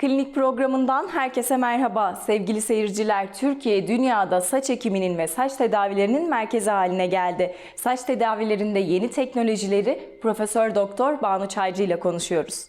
Klinik programından herkese merhaba. Sevgili seyirciler, Türkiye dünyada saç ekiminin ve saç tedavilerinin merkezi haline geldi. Saç tedavilerinde yeni teknolojileri Profesör Doktor Banu Çaycı ile konuşuyoruz.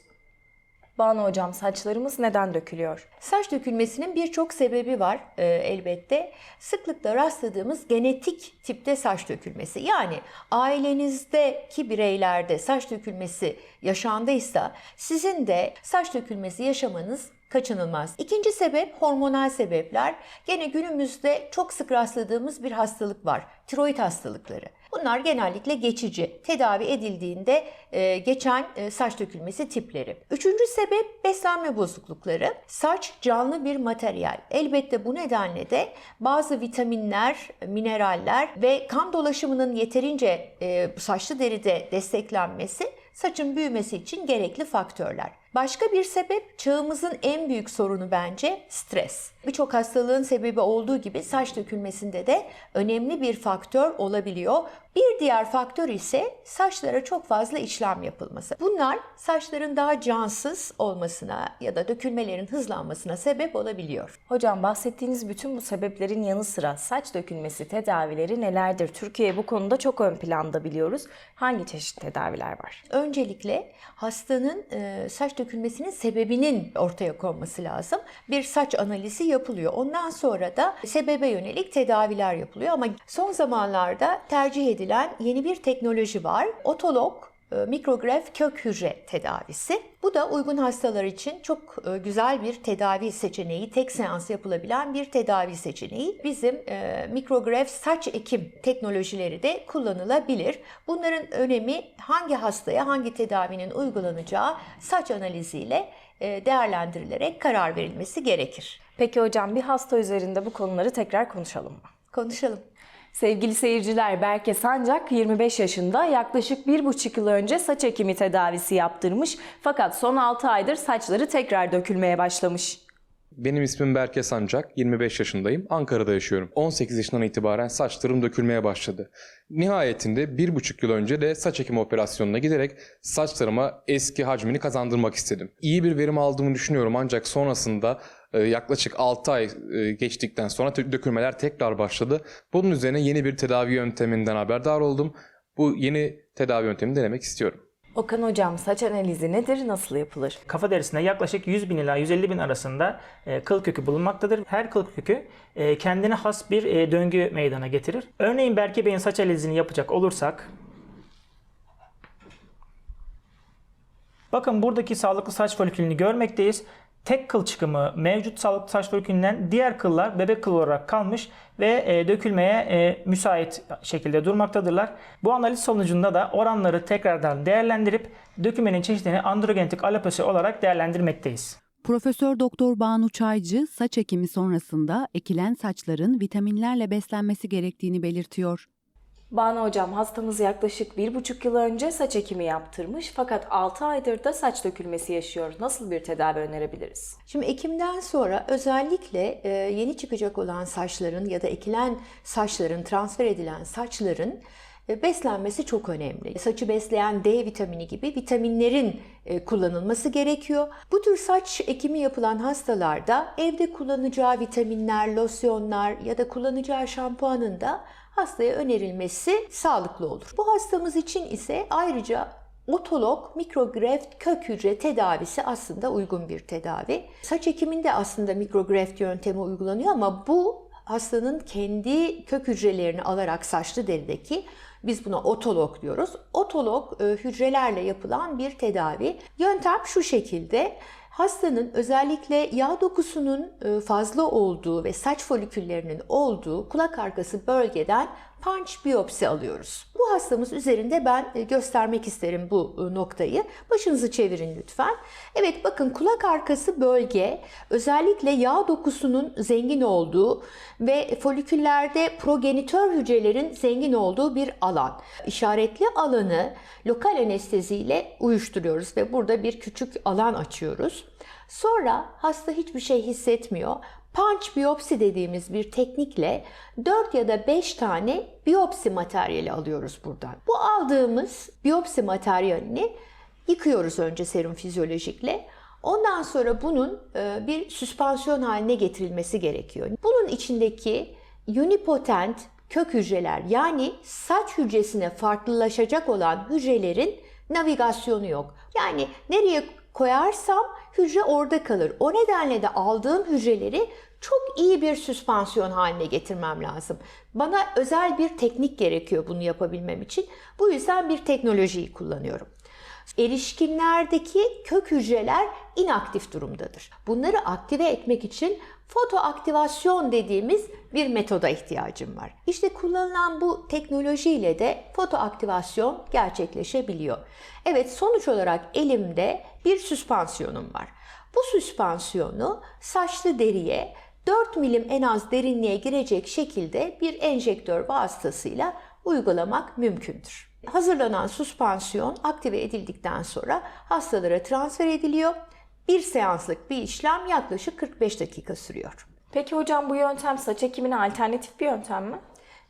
Banu hocam saçlarımız neden dökülüyor? Saç dökülmesinin birçok sebebi var e, elbette. Sıklıkla rastladığımız genetik tipte saç dökülmesi. Yani ailenizdeki bireylerde saç dökülmesi yaşandıysa sizin de saç dökülmesi yaşamanız kaçınılmaz. İkinci sebep hormonal sebepler. Gene günümüzde çok sık rastladığımız bir hastalık var. Tiroid hastalıkları. Bunlar genellikle geçici. Tedavi edildiğinde e, geçen e, saç dökülmesi tipleri. Üçüncü sebep beslenme bozuklukları. Saç canlı bir materyal. Elbette bu nedenle de bazı vitaminler, mineraller ve kan dolaşımının yeterince e, saçlı deride desteklenmesi saçın büyümesi için gerekli faktörler. Başka bir sebep çağımızın en büyük sorunu bence stres. Birçok hastalığın sebebi olduğu gibi saç dökülmesinde de önemli bir faktör olabiliyor. Bir diğer faktör ise saçlara çok fazla işlem yapılması. Bunlar saçların daha cansız olmasına ya da dökülmelerin hızlanmasına sebep olabiliyor. Hocam bahsettiğiniz bütün bu sebeplerin yanı sıra saç dökülmesi tedavileri nelerdir? Türkiye bu konuda çok ön planda biliyoruz. Hangi çeşit tedaviler var? Öncelikle hastanın e, saç dökülmesinin sebebinin ortaya konması lazım. Bir saç analizi yapılıyor. Ondan sonra da sebebe yönelik tedaviler yapılıyor ama son zamanlarda tercih edilen yeni bir teknoloji var. Otolog mikrograf kök hücre tedavisi. Bu da uygun hastalar için çok e, güzel bir tedavi seçeneği, tek seans yapılabilen bir tedavi seçeneği. Bizim e, mikrograf saç ekim teknolojileri de kullanılabilir. Bunların önemi hangi hastaya hangi tedavinin uygulanacağı saç analiziyle e, değerlendirilerek karar verilmesi gerekir. Peki hocam bir hasta üzerinde bu konuları tekrar konuşalım mı? Konuşalım. Sevgili seyirciler, Berke Sancak 25 yaşında yaklaşık 1,5 yıl önce saç ekimi tedavisi yaptırmış fakat son 6 aydır saçları tekrar dökülmeye başlamış. Benim ismim Berke Sancak, 25 yaşındayım, Ankara'da yaşıyorum. 18 yaşından itibaren saçlarım dökülmeye başladı. Nihayetinde bir buçuk yıl önce de saç ekimi operasyonuna giderek saçlarıma eski hacmini kazandırmak istedim. İyi bir verim aldığımı düşünüyorum ancak sonrasında yaklaşık 6 ay e, geçtikten sonra dökülmeler tekrar başladı. Bunun üzerine yeni bir tedavi yönteminden haberdar oldum. Bu yeni tedavi yöntemini denemek istiyorum. Okan hocam saç analizi nedir, nasıl yapılır? Kafa derisinde yaklaşık 100 bin ila 150 bin arasında e, kıl kökü bulunmaktadır. Her kıl kökü e, kendine has bir e, döngü meydana getirir. Örneğin Berke Bey'in saç analizini yapacak olursak Bakın buradaki sağlıklı saç folikülünü görmekteyiz. Tek kıl çıkımı mevcut sağlıklı saç folikülünden diğer kıllar bebek kıl olarak kalmış ve e, dökülmeye e, müsait şekilde durmaktadırlar. Bu analiz sonucunda da oranları tekrardan değerlendirip dökülmenin çeşidini androgenetik alopesi olarak değerlendirmekteyiz. Profesör Doktor Banu Çaycı saç ekimi sonrasında ekilen saçların vitaminlerle beslenmesi gerektiğini belirtiyor. Banu hocam hastamız yaklaşık 1,5 yıl önce saç ekimi yaptırmış fakat 6 aydır da saç dökülmesi yaşıyor. Nasıl bir tedavi önerebiliriz? Şimdi ekimden sonra özellikle e, yeni çıkacak olan saçların ya da ekilen saçların, transfer edilen saçların e, beslenmesi çok önemli. Saçı besleyen D vitamini gibi vitaminlerin e, kullanılması gerekiyor. Bu tür saç ekimi yapılan hastalarda evde kullanacağı vitaminler, losyonlar ya da kullanacağı şampuanın da hastaya önerilmesi sağlıklı olur. Bu hastamız için ise ayrıca Otolog mikrogreft kök hücre tedavisi aslında uygun bir tedavi. Saç ekiminde aslında mikrogreft yöntemi uygulanıyor ama bu hastanın kendi kök hücrelerini alarak saçlı derideki biz buna otolog diyoruz. Otolog e, hücrelerle yapılan bir tedavi. Yöntem şu şekilde. Hastanın özellikle yağ dokusunun e, fazla olduğu ve saç foliküllerinin olduğu kulak arkası bölgeden punch biyopsi alıyoruz. Bu hastamız üzerinde ben e, göstermek isterim bu e, noktayı. Başınızı çevirin lütfen. Evet bakın kulak arkası bölge özellikle yağ dokusunun zengin olduğu ve foliküllerde progenitör hücrelerin zengin olduğu bir alan. İşaretli alanı lokal anesteziyle uyuşturuyoruz ve burada bir küçük alan açıyoruz. Sonra hasta hiçbir şey hissetmiyor. Punch biyopsi dediğimiz bir teknikle 4 ya da 5 tane biyopsi materyali alıyoruz buradan. Bu aldığımız biyopsi materyalini yıkıyoruz önce serum fizyolojikle. Ondan sonra bunun e, bir süspansiyon haline getirilmesi gerekiyor. Bunun içindeki unipotent kök hücreler yani saç hücresine farklılaşacak olan hücrelerin navigasyonu yok. Yani nereye koyarsam hücre orada kalır. O nedenle de aldığım hücreleri çok iyi bir süspansiyon haline getirmem lazım. Bana özel bir teknik gerekiyor bunu yapabilmem için. Bu yüzden bir teknolojiyi kullanıyorum. Erişkinlerdeki kök hücreler inaktif durumdadır. Bunları aktive etmek için fotoaktivasyon dediğimiz bir metoda ihtiyacım var. İşte kullanılan bu teknolojiyle de fotoaktivasyon gerçekleşebiliyor. Evet sonuç olarak elimde bir süspansiyonum var. Bu süspansiyonu saçlı deriye 4 milim en az derinliğe girecek şekilde bir enjektör vasıtasıyla uygulamak mümkündür. Hazırlanan süspansiyon aktive edildikten sonra hastalara transfer ediliyor. Bir seanslık bir işlem yaklaşık 45 dakika sürüyor. Peki hocam bu yöntem saç ekimine alternatif bir yöntem mi?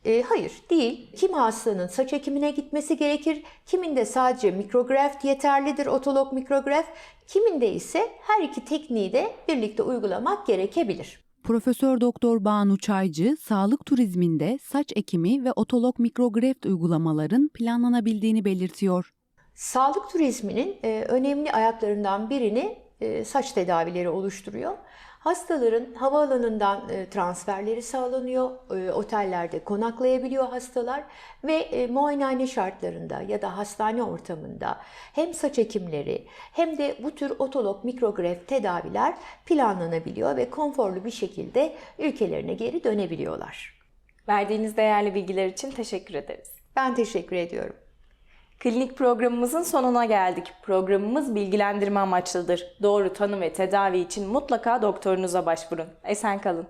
E, hayır değil. Kim hastanın saç ekimine gitmesi gerekir, kiminde sadece mikrograf yeterlidir, otolog mikrograf, kiminde ise her iki tekniği de birlikte uygulamak gerekebilir. Profesör Doktor Banu Çaycı, sağlık turizminde saç ekimi ve otolog mikrogreft uygulamaların planlanabildiğini belirtiyor. Sağlık turizminin e, önemli ayaklarından birini e, saç tedavileri oluşturuyor. Hastaların havaalanından e, transferleri sağlanıyor, e, otellerde konaklayabiliyor hastalar ve e, muayenehane şartlarında ya da hastane ortamında hem saç ekimleri hem de bu tür otolog mikrograf tedaviler planlanabiliyor ve konforlu bir şekilde ülkelerine geri dönebiliyorlar. Verdiğiniz değerli bilgiler için teşekkür ederiz. Ben teşekkür ediyorum. Klinik programımızın sonuna geldik. Programımız bilgilendirme amaçlıdır. Doğru tanı ve tedavi için mutlaka doktorunuza başvurun. Esen kalın.